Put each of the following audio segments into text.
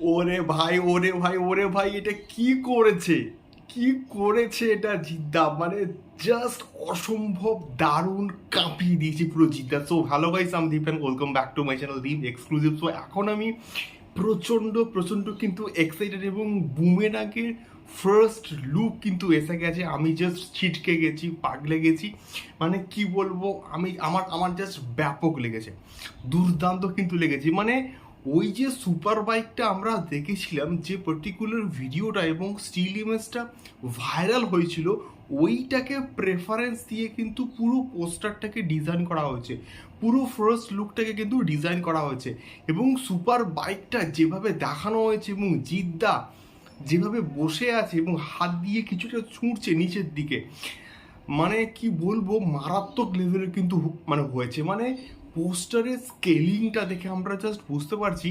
ওরে ভাই ওরে ভাই ওরে ভাই, এটা কি করেছে? কি করেছে এটা জিদ্দা? মানে জাস্ট অসম্ভব দারুণ কাঁপিয়ে দিয়েছে পুরো Jeddah. So hello guys I'm Deep and welcome back to my channel Deep exclusive so এখন আমি প্রচণ্ড প্রচণ্ড কিন্তু এক্সাইটেড এবং বুমেরাগের ফার্স্ট লুক কিন্তু এসে গেছে। আমি জাস্ট ছিটকে গেছি, পাগলে গেছি। মানে কি বলব, আমি, আমার আমার জাস্ট ব্যাপক লেগেছে। দুর্দান্ত কিন্তু লেগেছে। মানে ওই যে সুপার বাইকটা আমরা দেখেছিলাম, যে পার্টিকুলার ভিডিওটা এবং স্টিল ইমেজটা ভাইরাল হয়েছিল, ওইটাকে প্রেফারেন্স দিয়ে কিন্তু পুরো পোস্টারটাকে ডিজাইন করা হয়েছে। পুরো ফার্স্ট লুকটাকে কিন্তু ডিজাইন করা হয়েছে। এবং সুপার বাইকটা যেভাবে দেখানো হয়েছে এবং জিদ্দা যেভাবে বসে আছে এবং হাত দিয়ে কিছুটা ছুঁড়ছে নিচের দিকে মানে কি বলব, মারাত্মক লেভেলের কিন্তু মানে হয়েছে। মানে পোস্টারের স্কেলিংটা দেখে আমরা জাস্ট বুঝতে পারছি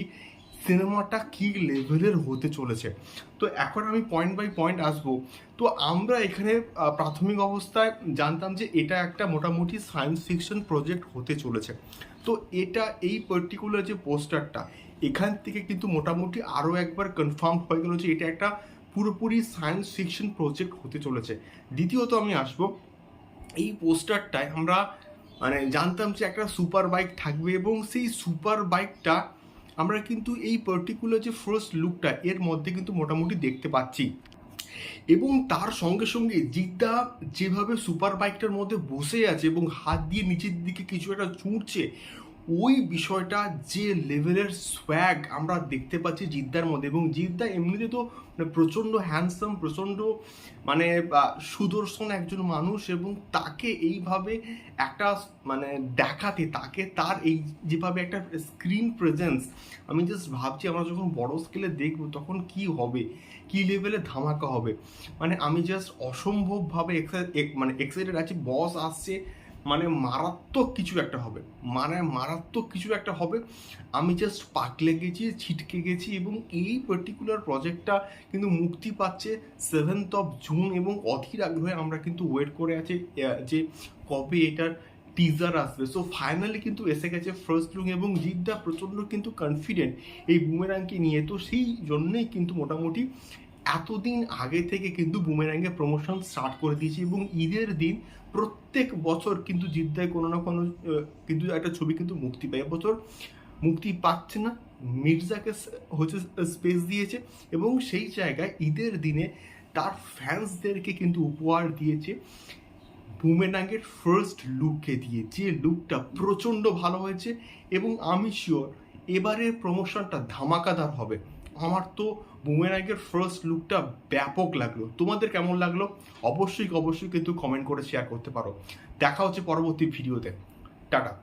সিনেমাটা কি লেভেলের হতে চলেছে। তো এখন আমি পয়েন্ট বাই পয়েন্ট আসব। তো আমরা এখানে প্রাথমিক অবস্থায় জানতাম যে এটা একটা মোটামুটি সায়েন্স ফিকশন প্রজেক্ট হতে চলেছে। তো এটা, এই পার্টিকুলার যে পোস্টারটা, এখান থেকে কিন্তু মোটামুটি আরও একবার কনফার্ম হয়ে গেল যে এটা একটা পুরোপুরি সায়েন্স ফিকশন প্রজেক্ট হতে চলেছে। দ্বিতীয়ত আমি আসব, এই পোস্টারটায় আমরা মানে জানতাম যে একটা সুপার বাইক থাকবে এবং সেই সুপার বাইকটা আমরা কিন্তু এই পার্টিকুলার যে ফার্স্ট লুকটা এর মধ্যে কিন্তু মোটামুটি দেখতে পাচ্ছি। এবং তার সঙ্গে সঙ্গে জিদ্দা যেভাবে সুপার বাইকটার মধ্যে বসে আছে এবং হাত দিয়ে নিচের দিকে কিছু একটা ছুঁড়ছে ওই বিষয়টা যে লেভেলের সোয়াগ আমরা দেখতে পাচ্ছি জিদ্দার মধ্যে এবং জিদ্দা এমনিতে তো মানে প্রচণ্ড হ্যান্ডসাম প্রচণ্ড মানে সুদর্শন একজন মানুষ এবং তাকে এইভাবে একটা মানে দেখাতে, তাকে তার এই যেভাবে একটা স্ক্রিন প্রেজেন্স আমি জাস্ট ভাবছি আমরা যখন বড় স্কেলে দেখব তখন কি হবে, কি লেভেলে ধামাকা হবে। মানে আমি জাস্ট অসম্ভবভাবে exci- এক- মানে এক্সাইটেড আছি বস আসছে মানে মারাত্মক কিছু একটা হবে। মানে মারাত্মক কিছু একটা হবে। আমি জাস্ট পাকলে গেছি, ছিটকে গেছি এবং এই পার্টিকুলার প্রজেক্টটা কিন্তু মুক্তি পাচ্ছে সেভেন্থ অফ জুন এবং অধীর আগ্রহে আমরা কিন্তু ওয়েট করে আছি যে কবে এটার টিজার আসবে। সো ফাইনালি কিন্তু এসে গেছে ফার্স্ট লুক এবং জিদ্দা প্রচণ্ড কিন্তু কনফিডেন্ট এই বুমেরাংকে নিয়ে। তো সেই জন্যই কিন্তু মোটামুটি এতদিন আগে থেকে কিন্তু বুমেরাঙ্গে প্রমোশন স্টার্ট করে দিয়েছে এবং ঈদের দিন প্রত্যেক বছর কিন্তু জিদ্দায় কোনো না কোনো কিন্তু একটা ছবি কিন্তু মুক্তি পায়। এবছর মুক্তি পাচ্ছে না। মির্জাকে হচ্ছে স্পেস দিয়েছে এবং সেই জায়গায় ঈদের দিনে তার ফ্যান্সদেরকে কিন্তু উপহার দিয়েছে বুমেরাঙ্গের ফার্স্ট লুককে দিয়ে। যে লুকটা প্রচণ্ড ভালো হয়েছে এবং আমি শিওর এবারের প্রমোশনটা ধামাকাদার হবে। আমার তো বুমেরাঙ্গের ফার্স্ট লুকটা ব্যাপক লাগল। তোমাদের কেমন লাগল? অবশ্যই অবশ্যই কিন্তু কমেন্ট করে শেয়ার করতে পারো। দেখা হচ্ছে পরবর্তী ভিডিওতে টাটা।